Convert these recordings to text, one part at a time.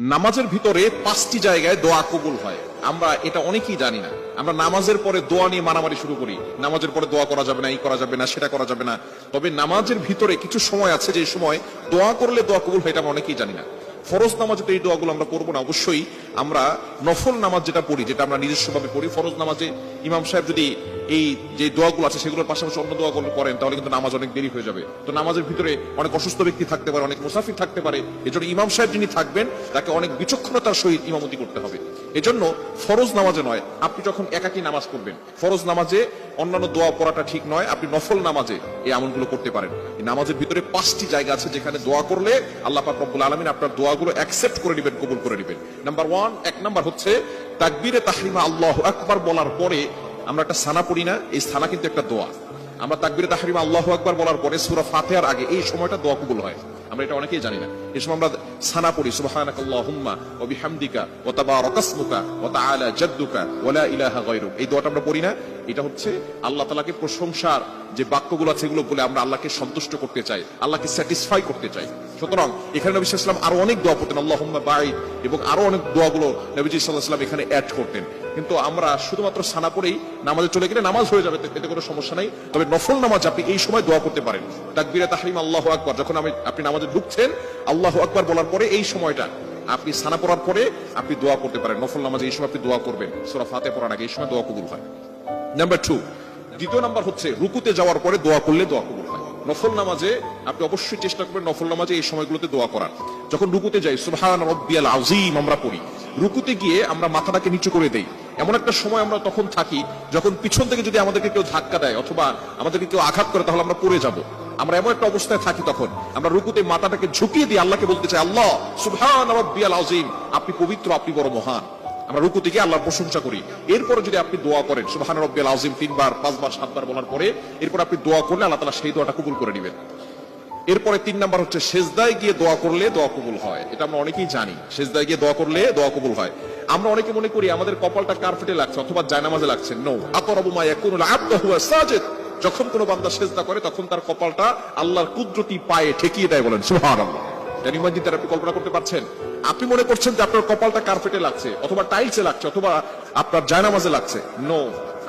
নামাজের ভিতরে পাঁচটি জায়গায় দোয়া কবুল হয়। আমরা এটা অনেকেই জানি না। আমরা নামাজের পরে দোয়া নিয়ে মারামারি শুরু করি। নামাজের পরে দোয়া করা যাবে না, এই করা যাবে না, সেটা করা যাবে না। তবে নামাজের ভিতরে কিছু সময় আছে যে সময় দোয়া করলে দোয়া কবুল হয় এটা আমরা অনেকেই জানি না। ফরজ নামাজে তো এই দোয়াগুলো আমরা করব না। অবশ্যই আমরা নফল নামাজ যেটা পড়ি, যেটা আমরা নিজস্বভাবে পড়ি, ফরজ নামাজে ইমাম সাহেব যদি এই যে দোয়াগুলো আছে, সেগুলোর পাশাপাশি অন্য দোয়াগুলো করেন, তাহলে কিন্তু নামাজ অনেক দেরি হয়ে যাবে। তো নামাজের ভিতরে অনেক অসুস্থ ব্যক্তি থাকতে পারে, অনেক মুসাফির থাকতে পারে। এজন্য ইমাম সাহেব যিনি থাকবেন, তাকে অনেক বিচক্ষণতার সহিত ইমামতি করতে হবে। এজন্য ফরজ নামাজে নয়, আপনি যখন একাকী নামাজ পড়বেন, ফরজ নামাজে অন্যান্য দোয়া পড়াটা ঠিক নয়, আপনি নফল নামাজে এই আমলগুলো করতে পারেন। এই নামাজের ভিতরে পাঁচটি জায়গা আছে যেখানে দোয়া করলে আল্লাহ পাক রব্বুল আলামিন আপনার দোয়াগুলো অ্যাকসেপ্ট করে নেবেন, কবুল করে নেবেন। নাম্বার ওয়ান এক নাম্বার হচ্ছে, তাকবীরে তাহরিমা আল্লাহ আকবার বলার পরে আমরা একটা সানা পড়ি না, এই সানা কিন্তু একটা দোয়া। আমরা তাকবির তাহরিম, আল্লাহ আকবার বলার পরে সুরা ফাতেহার আগে এই সময়টা দোয়া কবুল হয়। আমরা এটা অনেকেই জানি না। এই সময় আমরা সানা পড়ি, সুবহানাকাল্লাহুম্মা ও বিহামদিকা ওয়া তাবারাকাসমুকা ওয়া তাআলা জাদ্দুকা ওয়া লা ইলাহা গায়রুক। এই দোয়াটা আমরা পড়ি না এটা হচ্ছে আল্লাহ তাআলাকে প্রশংসার যে বাক্যগুলো আছে এগুলো বলে আমরা আল্লাহকে সন্তুষ্ট করতে চাই, আল্লাহকে স্যাটিসফাই করতে চাই। সুতরাং এখানে নবী ওয়াসাল্লাম আরও অনেক দোয়া পড়তেন আল্লাহুম্মা বাঈদ, এবং আরও অনেক দোয়াগুলো নবীজি আলাইহি এখানে অ্যাড করতেন। কিন্তু আমরা শুধুমাত্র সানা পড়েই নামাজে চলে গেলে নামাজ হয়ে যাবে, এতে কোনো সমস্যা নাই। তবে নফল নামাজ আপনি এই সময় দোয়া করতে পারেন। তাকবিরে তাহরিম, আল্লাহু আকবার, যখন আমি, আপনি নামাজে ঢুকছেন, আল্লাহ আকবার বলার পরে এই সময়টা আপনি সানা পড়ার পরে আপনি দোয়া করতে পারেন। নফল নামাজে এই সময় আপনি দোয়া করবেন। সূরা ফাতিহা পড়ার আগে এই সময় দোয়া কবুল হয়। নাম্বার টু দ্বিতীয় নাম্বার হচ্ছে রুকুতে যাওয়ার পরে দোয়া করলে দোয়া কবুল হয়। নফল নামাজে আপনি অবশ্যই চেষ্টা করবেন নফল নামাজে এই সময়গুলোতে দোয়া করার। যখন রুকুতে যাই রব্বিয়াল আমরা পড়ি। রুকুতে গিয়ে আমরা মাথাটাকে নিচু করে দেই। এমন একটা সময় আমরা তখন থাকি, যখন পিছন থেকে যদি আমাদেরকে কেউ ধাক্কা দেয় অথবা আমাদেরকে কেউ আঘাত করে, তাহলে আমরা পড়ে যাব। আমরা এমন একটা অবস্থায় থাকি তখন, আমরা রুকুতে মাথাটাকে ঝুঁকিয়ে দিয়ে আল্লাহকে বলতে চাই, আল্লাহ, সুবহান রব্বিয়াল আযীম, আপনি পবিত্র, আপনি বড় মহান। আমরা রুকু থেকে আল্লাহর প্রশংসা করি। এরপরে যদি আপনি দোয়া করেন সুবহান রব্বিয়াল আযীম, তিনবার, পাঁচবার, সাতবার বলার পরে, এরপর আপনি দোয়া করলে আল্লাহ তাআলা সেই দোয়াটা কবুল করে নেবেন। এরপরে তিন নাম্বার হচ্ছে, সেজদায় গিয়ে দোয়া করলে দোয়া কবুল হয়। এটা আমরা অনেকেই জানি, সেজদায় গিয়ে দোয়া করলে দোয়া কবুল হয়। আমরা অনেকে মনে করি, আমাদের কপালটা কার্পেটে লাগছে, অথবা জায়নামাজে লাগছে? নো আকরাবু মা ইয়াকুনুল আবদু হুয়া সাজিদ। যখন কোনো বান্দা সেজদা করে, তখন তার কপালটা আল্লাহর কুদরতি পায়ে ঠেকিয়ে দেয় বলেন, সুবহানাল্লাহ। এটা ইমাজিন আপনি কল্পনা করতে পারছেন। আপনি মনে করছেন যে আপনার কপালটা কার্পেটে লাগছে? অথবা টাইলসে লাগছে, অথবা আপনার জায়নামাজে লাগছে? নো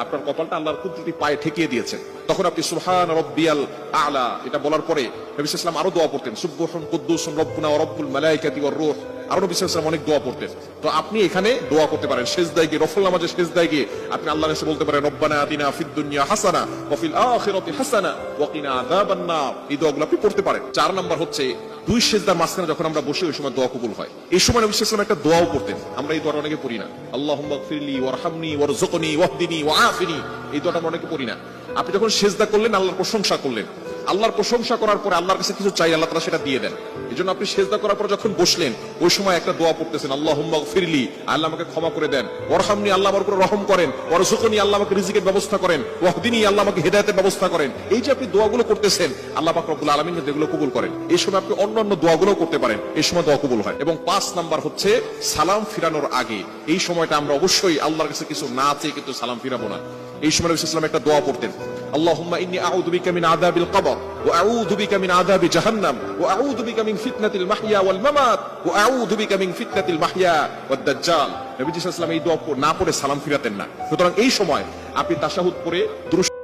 আপনার কপালটা আল্লাহর কুদরতি পায়ে ঠেকিয়ে দিয়েছেন তখন আপনি সুহান রব্বিয়াল আলা, এটা বলার পরে নবী ইসলাম আরও দোয়া পড়তেন সুব্বুহুন কুদ্দুসুন রব্বুনা ওয়া রব্বুল মালাইকাতি ওয়ার রূহ। আরও সাল্লাল্লাহু অনেক দোয়া পড়তেন। তো আপনি এখানে দোয়া করতে পারেন। সেজদায় গিয়ে নফল নামাজে সেজদায় গিয়ে আপনি আল্লাহর কাছে বলতে পারেন, রব্বানা আতিনা ফিদ দুনিয়া হাসানা ওয়া ফিল আখিরাতি হাসানা ওয়া কিনা আযাবান নার এই দোয়াগুলো আপনি পড়তে পারেন। চার নাম্বার হচ্ছে, দুই সেজদার মাঝখানে যখন আমরা বসে, ওই সময় দোয়া কবুল হয়। এই সময় নবী সাল্লাল্লাহু একটা দোয়াও করতেন আমরা এই দোয়াটা অনেকে পড়ি না। আল্লাহুম্মা গফিরলি ওয়ারহামনি ওয়ারযুকনি ওয়াহদিনি ওয়াআফিনি এই দোয়াটা আমরা অনেকে পড়ি না। আপনি যখন সেজদা করলেন, আল্লাহর প্রশংসা করলেন। আল্লাহর প্রশংসা করার পরে আল্লাহর কাছে কিছু চাই আল্লাহ তাআলা সেটা দিয়ে দেন। এই জন্য আপনি সেজদা করার পর যখন বসলেন, ওই সময় একটা দোয়া পড়তেছেন, আল্লাহুম্মা গফিরলি, আল্লাহ আমাকে ক্ষমা করে দেন। ওয়ারহামনি আল্লাহ আমার উপর রহম করেন, ওয়ারযুকনি আল্লাহ আমাকে রিজিকের ব্যবস্থা করেন, ওয়াহদিনি আল্লাহ আমাকে হেদায়েতের ব্যবস্থা করেন। এই যে আপনি দোয়াগুলো করতেছেন, আল্লাহ পাক রব্বুল আলামিন যেগুলো কবুল করেন। এই সময় আপনি অন্যান্য দোয়াগুলো করতে পারেন, এই সময় দোয়া কবুল হয়। এবং পাঁচ নাম্বার হচ্ছে, সালাম ফিরানোর আগে। এই সময়টা আমরা অবশ্যই আল্লাহর কাছে কিছু না চেয়ে কিন্তু সালাম ফিরাবো না। এই সময় সাল্লাল্লাহু একটা দোয়া পড়তেন اللهم إني أعوذ بك من عذاب القبر وأعوذ بك من عذاب جهنم وأعوذ بك من فتنة المحيا والممات وأعوذ بك من فتنة المحيا والدجال নবী সাল্লাল্লাহু আলাইহি ওয়াসাল্লাম এই দোয়া না পড়ে সালাম ফিরাতেন না সুতরাং এই সময় আপনি তাশাহুদ পড়ে দুরূদ